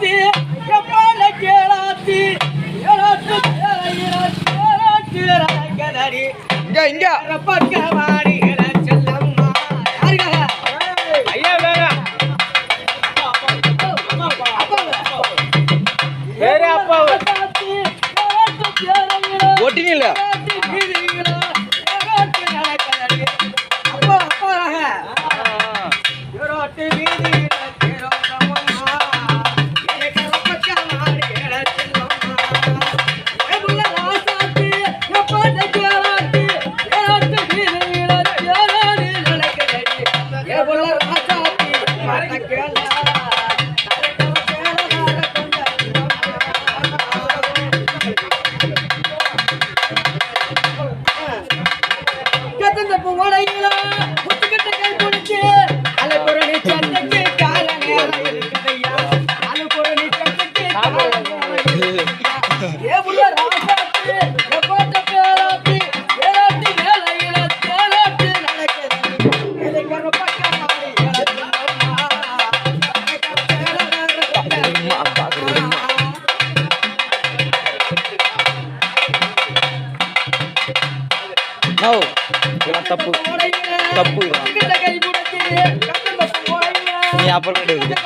ஏலாத்தி எப்பால கேளாத்தி? ஏலாத்து ஏலாத்தி கதறி இங்க இங்க. பக்கவாடி செல்லம்மா. யாருக்காக ஐயா வேற. வேற அப்பா ஒட்டினி சிறந்த புகழையில முத்துக்கிட்ட கை பிடிச்சு அலைபுரணி சந்தைக்கு கால நேரம் இருக்குதையா அலைபுரணி சந்தைக்கு கால நேரம் ஏ புள்ள ராசாத்து எப்பட்ட பேராத்தி ஏராட்டி வேலையில தேலாட்டு நடக்கிறது. இதை கரு பக்கம் Oh. இதெல்லாம் தப்பு. தப்பு. நீ அப்புறம் கிடையாது